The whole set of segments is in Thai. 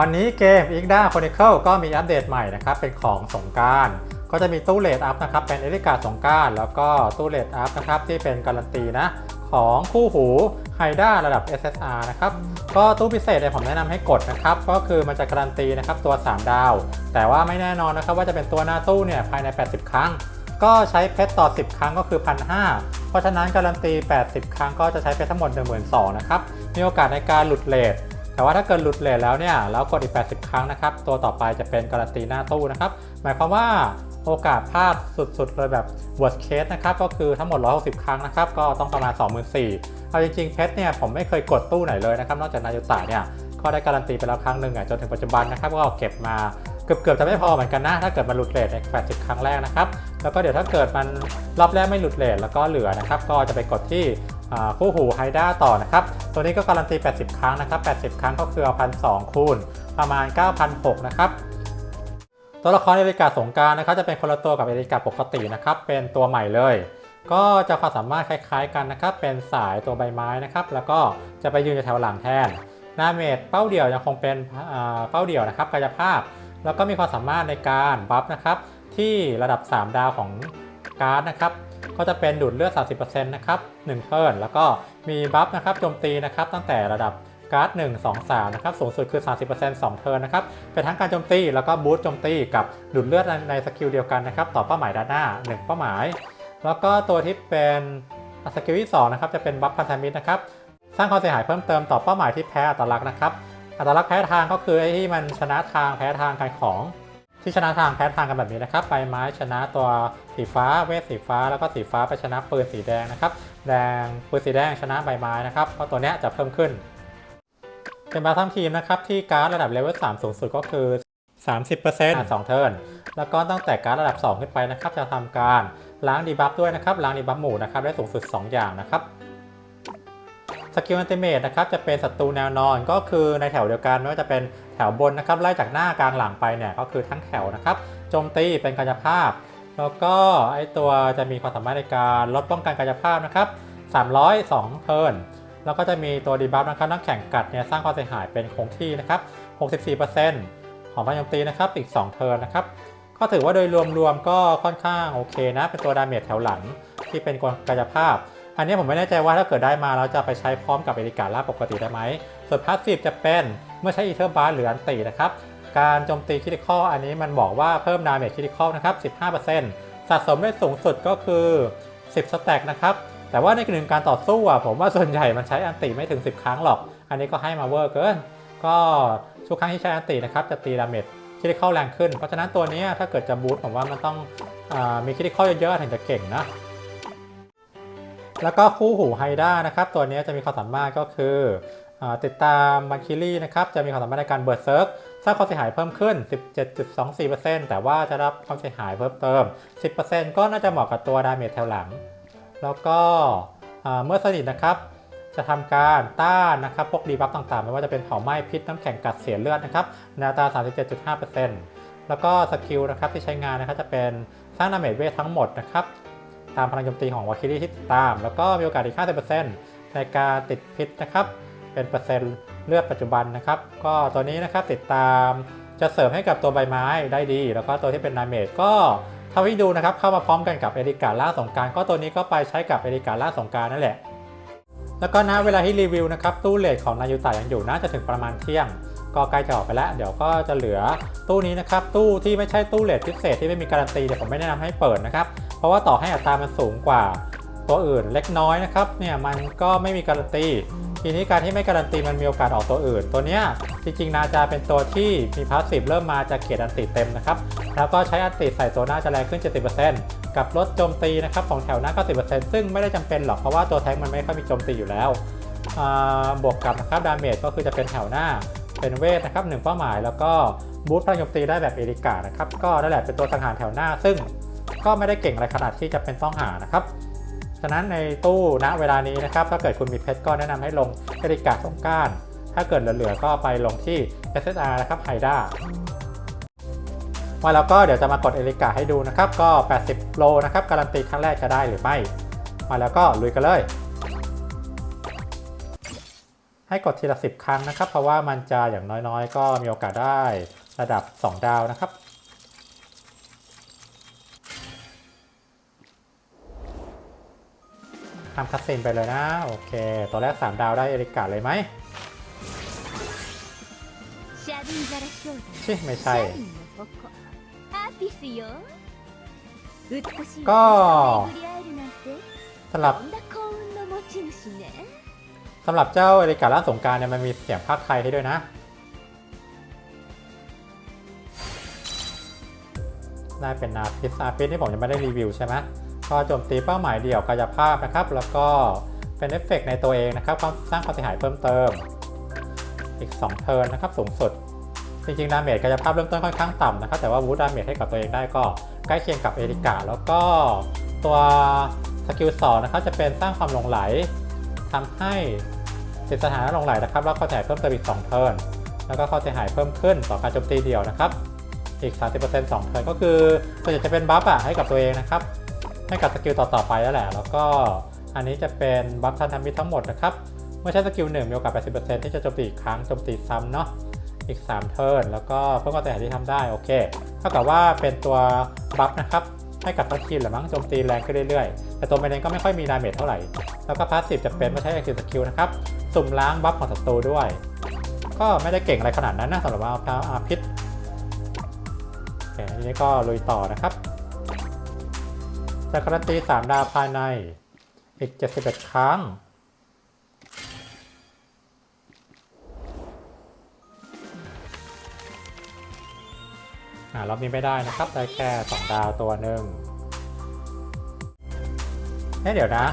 วันนี้เกม i g d a Chronicle ก็มีอัปเดตใหม่นะครับ เป็นของสงการก็จะมีตู้เลดอัพนะครับ เป็นเอริกาสงการแล้วก็ตู้เลดอัพนะครับ ที่เป็นการันตีนะของคู่หูไฮด้าระดับ SSR นะครับ ก็ตู้พิเศษเนี่ยผมแนะนำให้กดนะครับ ก็คือมันจะการันตีนะครับตัว 3 ดาว แต่ว่าไม่แน่นอนนะครับว่าจะเป็นตัวหน้าตู้เนี่ยภายใน 80 ครั้ง ก็ใช้เพชรต่อ 10 ครั้งก็คือ 1,500 เพราะฉะนั้นการันตี 80 ครั้งก็จะใช้เพชรทั้งหมด12,000นะครับ มีโอกาสในการหลุดเลท แต่ว่าถ้าเกิดหลุดเลทแล้วเนี่ยแล้วกดอีก 80 ครั้งนะครับ ตัวต่อไปจะเป็นการันตีหน้าตู้นะครับ หมายความว่าโอกาสพลาดสุดๆ เลยแบบ worst case นะครับ ก็คือทั้งหมด 160 ครั้งนะครับ ก็ต้องประมาณ 24,000เอาจริงๆ เพชรเนี่ยผมไม่เคยกดตู้ไหนเลยนะครับ นอกจากนายุตะเนี่ยก็ได้การันตีไปแล้วครั้งหนึ่งอะจนถึงปัจจุบันนะครับก็เก็บมาเกือบๆจะไม่พอเหมือนกันนะ ถ้าเกิดมันหลุดเลทใน 80 ครั้งแรกนะครับ แล้วก็เดี๋ยวถ้าเกิดมันรอบแรกไม่หลุดเลทแล้วก็เหลือนะครับ ก็จะไปกดที่ คู่หูไฮด้าต่อนะครับ ตัวนี้ก็การันตี 80 ครั้งนะครับ 80 ครั้งก็คือเอาพันสคูณประมาณ9,600นะครับตัวละครเอริกาสงการนะครับจะเป็นคนละตัวกับเอริกาปกตินะครับเป็นตัวใหม่เลย ก็จะความสามารถคล้ายๆกันนะครับเป็นสายตัวใบไม้นะครับแล้วก็จะไปยืนอยู่แถวหลังแทนหน้าเมจเป้าเดี่ยวยังคงเป็นเป้าเดี่ยวนะครับกายภาพ แล้วก็มีความสามารถในการบัฟนะครับที่ระดับ 3 ดาวของการ์ดนะครับ ก็จะเป็นดูดเลือด 30%นะครับ1เทิร์นแล้วก็มีบัฟนะครับโจมตีนะครับตั้งแต่ระดับการ์ด1 2 3นะครับสูงสุดคือ 30% 2 เทิร์นนะครับเป็นทั้งการโจมตีแล้วก็บูสต์โจมตีกับดูดเลือดในสกิลเดียวกันนะครับต่อเป้าหมายด้านหน้า 1 เป้าหมาย แล้วก็ตัวที่เป็นสกิลที่2นะครับจะเป็นบัฟพันธมิตรนะครับสร้างความเสียหายเพิ่มเติมต่อเป้าหมายที่แพ้อัตลักษณ์นะครับอัตลักษณ์แพ้ทางก็คือไอ้ที่มันชนะทางแพ้ทางกันของ ที่ชนะทางแพ้ทางกันแบบนี้นะครับใบไม้ชนะตัวสีฟ้าเวทสีฟ้าแล้วก็สีฟ้าไปชนะปืนสีแดงนะครับแดงปืนสีแดงชนะใบไม้นะครับเพราะตัวเนี้ยจะเพิ่มขึ้น เป็นบาทั้งทีมนะครับที่การ์ดระดับเลเวล3สูงสุดก็คือ 30% 2เทิร์นแล้วก็ตั้งแต่การ์ดระดับ 2 ขึ้นไปนะครับ จะทำการล้างดีบัฟด้วยนะครับล้างดีบัฟหมู่นะครับได้สูงสุด 2 อย่างนะครับสกิลอันติเมตนะครับจะเป็นศัตรูแนวนอนก็คือในแถวเดียวกันไม่ว่าจะเป็น แถวบนนะครับไล่จากหน้ากลางหลังไปเนี่ยก็คือทั้งแถวนะครับโจมตีเป็นกายภาพ แล้วก็ไอตัวจะมีความสามารถในการลดป้องกันกายภาพนะครับ302 เทิร์นแล้วก็จะมีตัวดีบัฟนะครับนักแข่งกัดเนี่ยสร้างความเสียหายเป็นคงที่นะครับ64%ของพลังโจมตีนะครับอีก 2 เทิร์นนะครับก็ถือว่าโดยรวมๆก็ค่อนข้างโอเคนะ เป็นตัวดาเมจแถวหลังที่เป็นกายภาพ อันนี้ผมไม่แน่ใจว่าถ้าเกิดได้มาแล้วจะไปใช้พร้อมกับเอริกาล่าปกติได้ไหมส่วนพาสซีฟจะเป็น เมื่อใช้อีเทอร์บาร์หรืออันตีนะครับ การโจมตีคิติคอลอันนี้มันบอกว่าเพิ่มดาเมจคิติคอลนะครับ 15%สะสมได้สูงสุดก็คือ 10สแต็กนะครับ แต่ว่าในกรณีการต่อสู้อะผมว่าส่วนใหญ่มันใช้อันตีไม่ถึง 10 ครั้งหรอก อันนี้ก็ให้มาเวอร์เกิน ก็ทุกครั้งที่ใช้อันตีนะครับจะตีดาเมจคิติคอลแรงขึ้น เพราะฉะนั้นตัวนี้ถ้าเกิดจะบูสต์ผมว่ามันต้องอมีคิติคอลเยอะๆถึงจะเก่งนะแล้วก็คู่หูไฮด้านะครับ ตัวนี้จะมีความสามารถก็คือ ติดตามบันคิลี่นะครับจะมีความสามารถในการเบิร์ดเซิร์ฟสร้างความเสียหายเพิ่มขึ้น 17.24%แต่ว่าจะรับความเสียหายเพิ่มเติม 10%ก็น่าจะเหมาะกับตัวดาเมจแถวหลัง แล้วก็เมื่อสนิทนะครับจะทำการต้านนะครับพวกดีบัฟต่างๆ ไม่ว่าจะเป็นเผาไหม้พิษน้ำแข็งกัดเสียเลือดนะครับนวตา 37.5%แล้วก็สกิลนะครับที่ใช้งานนะครับจะเป็นสร้างดาเมจเวททั้งหมดนะครับตามพลังโจมตีของวาคิรีที่ติดตาม แล้วก็มีโอกาสอีก 50%ในการติดพิษนะครับ เป็นเปอร์เซ็นต์เลือดปัจจุบันนะครับ ก็ตัวนี้นะครับติดตามจะเสริมให้กับตัวใบไม้ได้ดี แล้วก็ตัวที่เป็นนาเมจก็เท่าที่ดูนะครับเข้ามาพร้อมกันกับเอริกาล่าสงการก็ตัวนี้ก็ไปใช้กับเอริกาล่าสงการนั่นแหละ แล้วก็นะเวลาที่รีวิวนะครับตู้เลทของนายูตะยังอยู่น่าจะถึงประมาณเที่ยง ก็ใกล้จะออกไปแล้ว เดี๋ยวก็จะเหลือตู้นี้นะครับตู้ที่ไม่ใช่ตู้เลทพิเศษที่ไม่มีการันตีเดี๋ยวผมไม่แนะนำให้เปิดนะครับเพราะว่าต่อให้อัตรามันสูงกว่าตัวอื่นเล็กน้อยนะครับเนี่ยมันก็ไม่มีการันตี ทีนี้การที่ไม่การันตีมันมีโอกาสออกตัวอื่น ตัวเนี้ยจริงๆนาจาเป็นตัวที่มีพาสซีฟเริ่มมาจากเกียรอันติเต็มนะครับ แล้วก็ใช้อันติใส่ตัวหน้าจะแรงขึ้น 70%กับลดโจมตีนะครับของแถวหน้า 90%ซึ่งไม่ได้จำเป็นหรอกเพราะว่าตัวแท้งมันไม่ค่อยมีโจมตีอยู่แล้วบวกกับนะครับดาเมจก็คือจะเป็นแถวหน้าเป็นเวทนะครับหนึ่งเป้าหมายแล้วก็บูทพลังโจมตีได้แบบเอริกานะครับก็นั่นแหละเป็นตัวสังหารแถวหน้าซึ่งก็ไม่ได้เก่งอะไรขนาดที่จะเป็นต้องหานะครับะนั้นในตู้ณเวลานี้นะครับ ถ้าเกิดคุณมีเพชรก็แนะนำให้ลงเอริกาสงการ ถ้าเกิดเหลือๆก็ไปลงที่ SSR นะครับไฮด้ามาแล้วก็เดี๋ยวจะมากดเอริกาให้ดูนะครับ ก็ 80 โลนะครับ การันตีครั้งแรกจะได้หรือไม่ มาแล้วก็ลุยกันเลย ให้กดทีละ 10 ครั้งนะครับ เพราะว่ามันจะอย่างน้อยๆ ก็มีโอกาสได้ระดับ 2 ดาวนะครับ ทำคัสซินไปเลยนะ โอเค ตอนแรก 3 ดาวได้เอริกาเลยไหมชิไม่ใช่ ก็สำหรับสำหรับเจ้าเอริกาล่าสงการเนี่ยมันมีเสียงภาคไทยให้ด้วยนะได้เป็นอาพิสอาพิสที่ผมยังไม่ได้รีวิวใช่ไหม ก็โจมตีเป้าหมายเดี่ยวกายภาพนะครับ แล้วก็เป็นเอฟเฟกต์ในตัวเองนะครับความสร้างความเสียหายเพิ่มเติม อีก 2 เทิร์นนะครับสูงสุด จริงๆ ดาเมจกายภาพเริ่มต้นค่อนข้างต่ำนะครับ แต่ว่าวูดดาเมจให้กับตัวเองได้ก็ใกล้เคียงกับเอริกาแล้วก็ตัวสกิล2นะครับจะเป็นสร้างความหลงไหลทำให้ติดสถานะหลงไหลนะครับแล้วก็เสียหายเพิ่มเติมอีก2เทิร์นแล้วก็ข้อเสียหายเพิ่มขึ้นต่อการโจมตีเดียวนะครับอีก 30% 2เทิร์นก็คือส่วนใหญ่จะเป็นบัฟอะให้กับตัวเองนะครับ ให้กับสกิลต่อๆไปแล้วแหละ แล้วก็อันนี้จะเป็นบัฟทันทมิทั้งหมดนะครับ เมื่อใช้สกิลหนึ่งมีโอกาส 80%ที่จะโจมตีอีกครั้งโจมตีซ้ำเนาะอีก 3 เทิร์นแล้วก็เพิ่มความเสียหายที่ทำได้โอเคเท่ากับว่าเป็นตัวบัฟนะครับให้กับทั้งทีมแหละมั้งโจมตีแรงขึ้นเรื่อยๆ แต่ตัวมันเองก็ไม่ค่อยมีดาเมจเท่าไหร่ แล้วก็พาสซีฟจะเป็นไม่ใช้ active skill นะครับ สุ่มล้างบัฟของศัตรูด้วย ก็ไม่ได้เก่งอะไรขนาดนั้นนะสำหรับอาพาอาพิษโอเคทีนี้ก็ลุยต่อนะครับ จะการันตี3ดาวภายใน อีก71ครั้ง อ่ารอบนี้ไม่ได้นะครับ ได้แค่2ดาวตัวหนึ่งเฮ้เดี๋ยวนะ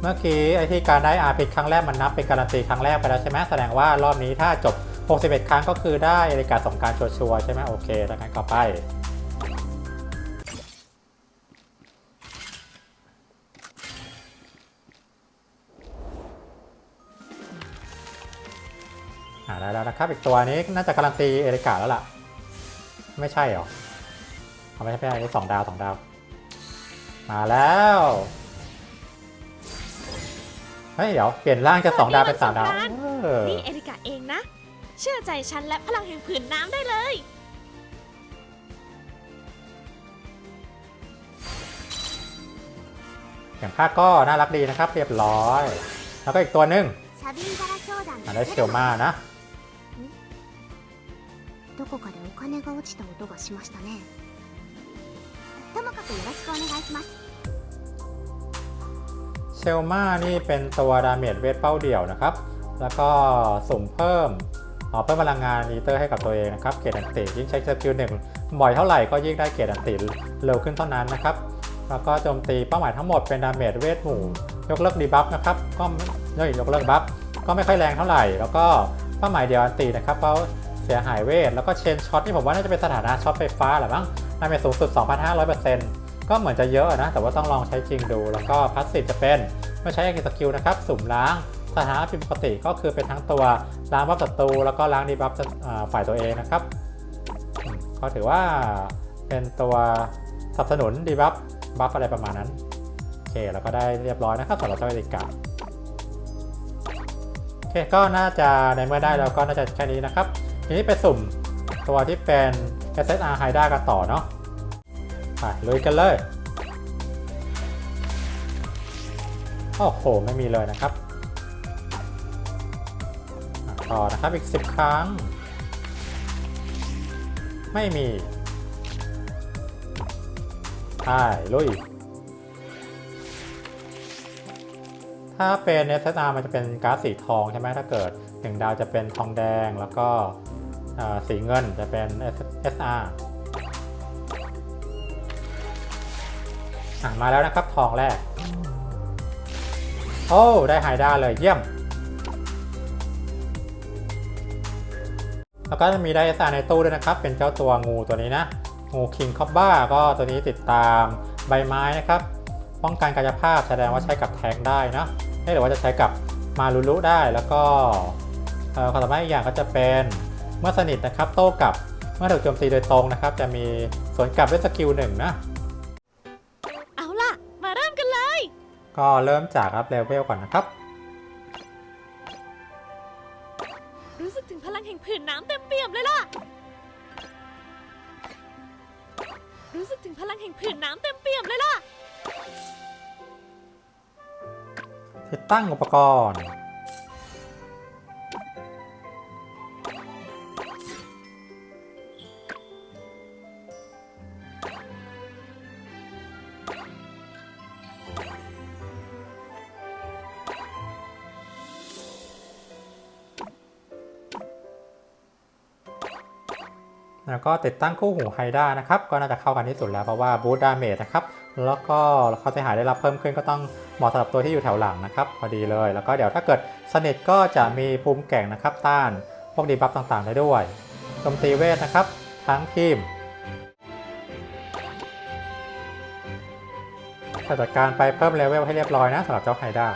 เมื่อกี้ไอที่การได้อาพิษครั้งแรกมันนับเป็นการันตีครั้งแรกไปแล้วใช่ไหมแสดงว่ารอบนี้ถ้าจบ 61 ครั้งก็คือได้เอริกาสองการชัวร์ใช่ไหมโอเคดังนั้นก็ไป แล้วนะครับ อีกตัวนี้น่าจะการันตีเอริกาแล้วล่ะ ไม่ใช่หรอเอาไม่ใช่ไม่ใช่สองดาวสองดาว มาแล้ว เฮ้ย เดี๋ยว เปลี่ยนร่างจากสองดาวเป็นสามดาวนี่เอริกาเองนะ เชื่อใจฉันและพลังแห่งผืนน้ำได้เลยอย่างภาก็น่ารักดีนะครับ เรียบร้อย แล้วก็อีกตัวหนึ่งอันนี้เชลมานะ どこかでお金が落ちた音がしましたねともかくよろしくお願いします เชลมานี่เป็นตัวดาเมจเวทเป้าเดี่ยวนะครับ แล้วก็สุ่มเพิ่มอ๋อเพิ่มพลังงานอีเตอร์ให้กับตัวเองนะครับ เกรดอันติยิ่งใช้สกิลหนึ่งบ่อยเท่าไหร่ก็ยิ่งได้เกรดอันติเร็วขึ้นเท่านั้นนะครับ แล้วก็โจมตีเป้าหมายทั้งหมดเป็นดาเมจเวทหมู่ ยกเลิกดีบัฟนะครับ ก็ยกยกเลิกบัฟก็ไม่ค่อยแรงเท่าไหร่ แล้วก็เป้าหมายเดียวอันตินะครับเพราะเ สียหายเวท แล้วก็เชนช็อตที่ผมว่าน่าจะเป็นสถานะช็อตไฟฟ้าแหละมั้งดาเมจสูงสุด 2,500%ก็เหมือนจะเยอะนะ แต่ว่าต้องลองใช้จริงดู แล้วก็พาสซีฟจะเป็นเมื่อใช้อ c สกิลนะครับ สุ่มล้างสถานะปกติก็คือเป็นทั้งตัวล้างบัฟศัตรูแล้วก็ล้างดีบัฟฝ่ายตัวเองนะครับก็ถือว่าเป็นตัวสนับสนุนดีบัฟบัฟอะไรประมาณนั้นโอเคแล้วก็ได้เรียบร้อยนะครับสำหรับเจ้าเอริกาโอเคก็น่าจะในเมื่อได้แล้วก็น่าจะแค่นี้นะครับ ทีนี้ไปสุ่มตัวที่เป็น SSR h y d a กันต่อเนาะไปลุยกันเลย โอ้โห ไม่มีเลยนะครับ ต่อนะครับอีก 10 ครั้ง ไม่มีใช่ลุยถ้าเป็น SSR มันจะเป็นก๊าซสีทองใช่ไหมถ้าเกิด 1 ดาวจะเป็นทองแดงแล้วก็ สีเงินจะเป็น SR มาแล้วนะครับทองแรก โอ้ ได้ไฮด้าเลยเยี่ยม แล้วก็จะมีได้ SR ในตู้ด้วยนะครับ เป็นเจ้าตัวงูตัวนี้นะ งูคิงคอบบ้าก็ตัวนี้ติดตามใบไม้นะครับ ป้องกันกายภาพแสดงว่าใช้กับแทงได้นะหรือว่าจะใช้กับมารุรุได้แล้วก็เอ่อความสามารถอีกอย่างก็จะเป็น เมื่อสนิทนะครับโต้กลับเมื่อถูกโจมตีโดยตรงนะครับ จะมีสวนกลับด้วยสกิลหนึ่งนะ เอาล่ะ มาเริ่มกันเลย ก็เริ่มจากอัพเลเวลก่อนนะครับมเปี่ยมเลยล่ะ รู้สึกถึงพลังแห่งผืนน้ำเต็มเปี่ยมเลยล่ะ ติดตั้งอุปกรณ์ ก็ติดตั้งคู่หูไฮด้านะครับก็น่าจะเข้ากันที่สุดแล้วเพราะว่าบู t ดาเมจนะครับแล้วก็เขาจะหายได้รับเพิ่มขึ้นก็ต้องเหมาะสำหรับตัวที่อยู่แถวหลังนะครับพอดีเลย แล้วก็เดี๋ยวถ้าเกิดสนิทก็จะมีภูมิแก่งนะครับต้านพวกดีบัฟต่างๆได้ด้วยโจมตีเวทนะครับทั้งทีมจัดการไปเพิ่มเลเวลให้เรียบร้อยนะสำหรับเจ้าไฮด้า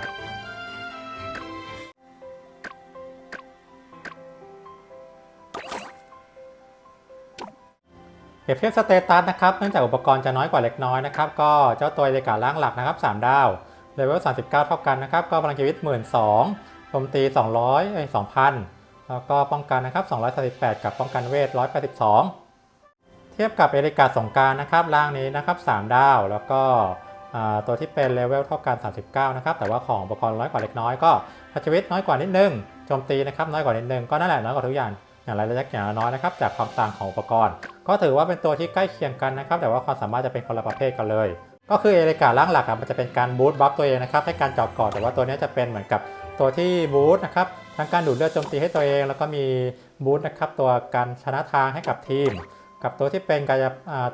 เปรียบเทียบสเตตัสนะครับเนื่องจากอุปกรณ์จะน้อยกว่าเล็กน้อยนะครับก็เจ้าตัวเดกาล่างหลักนะครับ3ดาวเลเวล39 เท่ากันนะครับก็พลังชีวิต 1 2 0 0 0โจมตี 200เอ้2,000 แล้วก็ป้องกันนะครับ238 กับป้องกันเวท 182 เทียบกับเอริกาสงการนะครับล่างนี้นะครับ3ดาว แล้วก็ตัวที่เป็นเลเวลเท่ากัน 39 นะครับ แต่ว่าของอุปกรณ์น้อยกว่าเล็กน้อยก็พลังชีวิตน้อยกว่านิดนึงโจมตีนะครับน้อยกว่านิดนึงก็นั่นแหละน้อยกว่าทุกอย่าง อย่างไรเล็กอย่างน้อยนะครับจากความต่างของอุปกรณ์ ก็ถือว่าเป็นตัวที่ใกล้เคียงกันนะครับ แต่ว่าความสามารถจะเป็นคนละประเภทกันเลย ก็คือเอเลการ่างหลักมันจะเป็นการบูตบัฟตัวเองนะครับให้การจาะเกาะแต่ว่าตัวนี้จะเป็นเหมือนกับตัวที่บูตนะครับทั้งการดูดเลือดโจมตีให้ตัวเอง แล้วก็มีบูตนะครับตัวการชนะทางให้กับทีม กับตัวที่เป็นกาย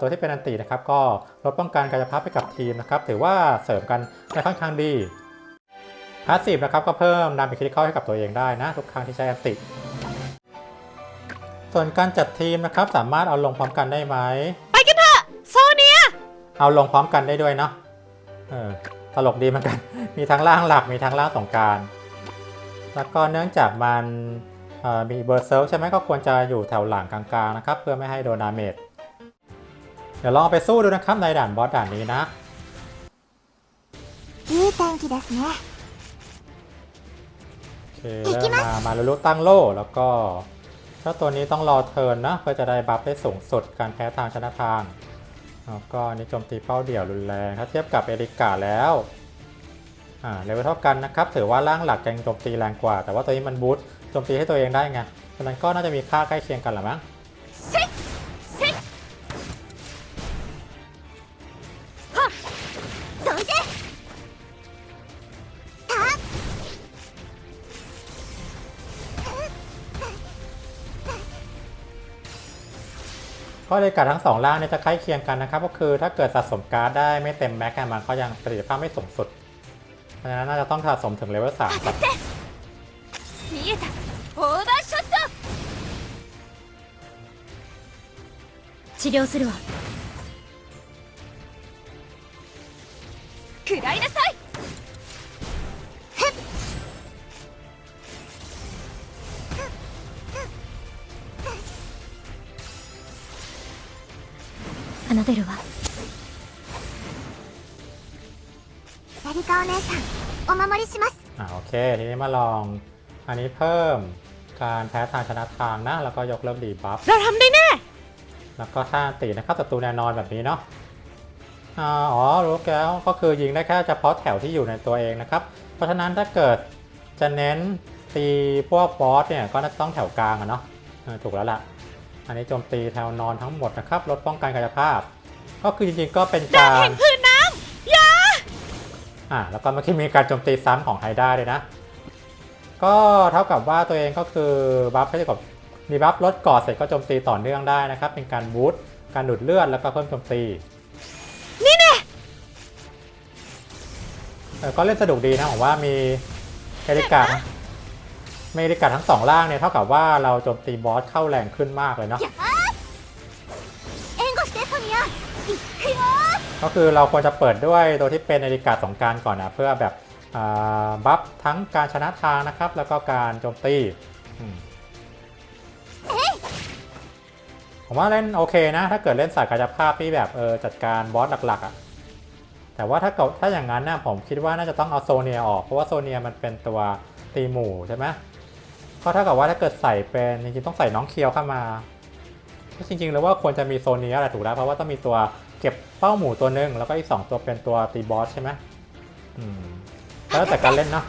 ตัวที่เป็นอันตินะครับ ก็ลดป้องกันกายภาพให้กับทีมนะครับถือว่าเสริมกันได้ค่อนข้างดีพาสซีฟนะครับก็เพิ่มดาเมจคริติคอลให้กับตัวเองได้นะทุกครั้งที่ใช้อันติ ส่วนการจัดทีมนะครับสามารถเอาลงพร้อมกันได้ไหม ไปกันเถอะ โซเนีย เอาลงพร้อมกันได้ด้วยเนาะ เออ ตลกดีเหมือนกัน มีทั้งร่างหลัก มีทั้งร่างสงกราร แล้วก็เนื่องจากมันเอ่อมีเบอร์เซิร์ฟใช่ไหมก็ควรจะอยู่แถวหลังกลางๆนะครับ เพื่อไม่ให้โดนดาเมจ เดี๋ยวลองเอาไปสู้ดูนะครับในด่านบอสด่านนี้นะ いい天気ですね โอเคเริ่มมา มาลุลุตั้งโล่ แล้วก็ เจ้าตัวนี้ต้องรอเทิร์นนะเพื่อจะได้บัฟได้สูงสุดการแพ้ทางชนะทางแล้วก็นี่โจมตีเป้าเดี่ยวรุนแรงถ้าเทียบกับเอริกาแล้วอ่าเลเวลเท่ากันนะครับถือว่าร่างหลักยังโจมตีแรงกว่า แต่ว่าตัวนี้มันบูทโจมตีให้ตัวเองได้ไงฉะนั้นก็น่าจะมีค่าใกล้เคียงกันหรือมั้ง ก็เอริกาทั้งสองร่างเนี่ยจะใกล้เคียงกันนะครับ ก็คือถ้าเกิดสะสมการ์ดได้ไม่เต็มแม็กซ์มันก็ยังประสิทธิภาพไม่สูงสุด เพราะฉะนั้นน่าจะต้องสะสมถึงเลเวลสามครับ 見えたオーバーショット治療するわ食らいな さい奏でるわエリカお姉さんお守りします อ่าโอเค ทีนี้มาลอง อันนี้เพิ่มการแพ้ทางชนะทางนะ แล้วก็ยกเลิกดีบัฟ เราทำได้แน่ แล้วก็ท่าตีนะครับศัตรูแนวนอนแบบนี้เนาะอ่าอ๋อ รู้แล้วก็คือยิงได้แค่เฉพาะแถวที่อยู่ในตัวเองนะครับ เพราะฉะนั้นถ้าเกิดจะเน้นตีพวกบอสเนี่ย ก็น่าจะต้องแถวกลางอะเนาะเออถูกแล้วล่ะ อันนี้โจมตีแถวนอนทั้งหมดนะครับ ลดป้องกันกายภาพ ก็คือจริงๆก็เป็นการแห่งผืนน้ำอยาอ่าแล้วก็เมื่อกี้มีการโจมตีซ้ำของไฮด้าด้วยนะ ก็เท่ากับว่าตัวเองก็คือบัฟให้กับมีบัฟลดก่อเสร็จก็โจมตีต่อเนื่องได้นะครับ เป็นการบูสต์การดูดเลือดแล้วก็เพิ่มโจมตี นี่แน่เออก็เล่นสนุกดีนะผมว่ามีเอริกามีเอริกาทั้งสองล่างเนี่ยเท่ากับว่าเราโจมตีบอสเข้าแรงขึ้นมากเลยเนาะ ก็คือเราควรจะเปิดด้วยตัวที่เป็นนาฬิกาสองการก่อนนะเพื่อแบบบัฟทั้งการชนะทางนะครับ แล้วก็การโจมตีผมว่าเล่นโอเคนะ ถ้าเกิดเล่นสายกายภาพที่แบบเออจัดการบอสหลักๆอะ่ะแต่ว่าถ้าเกิดถ้าอย่างนั้นนะผมคิดว่าน่าจะต้องเอาโซเนียออก เพราะว่าโซเนียมันเป็นตัวตีหมู่ใช่ไหมเพราะถ้าเกิดว่าถ้าเกิดใส่เป็นจริงๆต้องใส่น้องเคียวเข้ามา จริงๆแล้วว่าควรจะมีโซนนี้แหละถูกแล้วเพราะว่าต้องมีตัวเก็บเป้าหมูตัวหนึ่งแล้วก็อีกสองตัวเป็นตัวตีบอสใช่ไหมแล้วแต่การเล่นเนาะ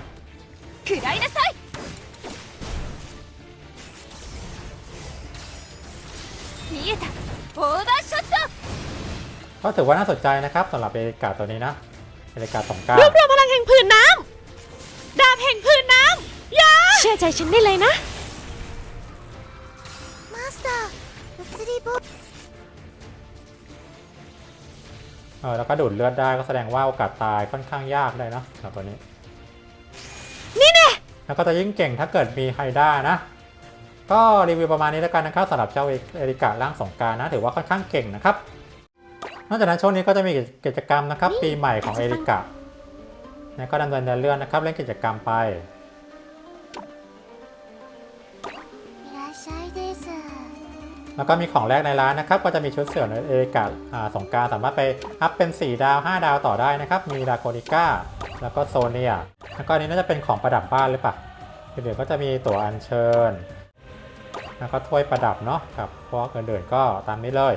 ก็ถือว่าน่าสนใจนะครับสำหรับเอลิกาตัวนี้นะเอลิกาสองก้ารวบรวมพลังแห่งพื้นน้ำดาบแห่งพื้นน้ำยาเชื่อใจฉันได้เลยนะ เออแล้วก็ดูดเลือดได้ก็แสดงว่าโอกาสตายค่อนข้างยากเลยเนาะสำหรับตัวนี้ นี่แน่แล้วก็จะยิ่งเก่งถ้าเกิดมีไฮด้านะ ก็รีวิวประมาณนี้แล้วกันนะครับสำหรับเจ้าเอริการ่างสงกรารนะ ถือว่าค่อนข้างเก่งนะครับ นอกจากนั้นช่วงนี้ก็จะมีกิจกรรมนะครับ ปีใหม่ของเอริกาเนี่ยก็ดำเนินเรื่องนะครับเล่นกิจกรรมไป แล้วก็มีของแรกในร้านนะครับ ก็จะมีชุดเสื่อในเอกาอ่าสงการสามารถไปอัพเป็น 4 ดาว 5 ดาวต่อได้นะครับ มีดาโกนิก้า แล้วก็โซเนีย แล้วก็อันนี้น่าจะเป็นของประดับบ้านหรือเปล่าเดี๋ยวก็จะมีตั๋วอัญเชิญ แล้วก็ถ้วยประดับเนาะกับพวกอื่นๆก็ตามนี้เลย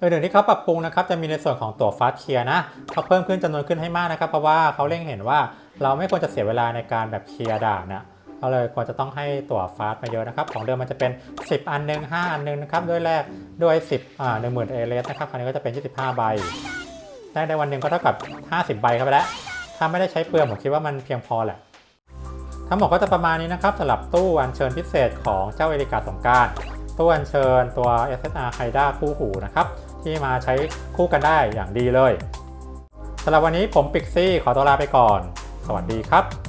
อื่นๆที่เขาปรับปรุงนะครับจะมีในส่วนของตั๋วฟาสเคียนะเขาเพิ่มขึ้นจำนวนขึ้นให้มากนะครับ เพราะว่าเขาเล็งเห็นว่าเราไม่ควรจะเสียเวลาในการแบบเคลียร์ด่านนะ เขาเลยควรจะต้องให้ตั๋วฟาสมาเยอะนะครับ ของเดิมมันจะเป็น 10 อันหนึ่ง5 อันหนึ่งนะครับด้วยแรกด้วย 10อ่า1 0,000เอเลสนะครับคราวนี้ก็จะเป็น 25 ใบได้ในวันหนึ่งก็เท่ากับ 50 ใบเข้าไปแล้วถ้าไม่ได้ใช้เปลืองผมคิดว่ามันเพียงพอแหละทั้งหมดก็จะประมาณนี้นะครับสำหรับตู้อัญเชิญพิเศษของเจ้าเอริกาสงการตู้อัญเชิญตัว SSR ไฮด้าคู่หูนะครับที่มาใช้คู่กันได้อย่างดีเลยสำหรับวันนี้ผมปิกซี่ขอตัวลาไปก่อน สวัสดีครับ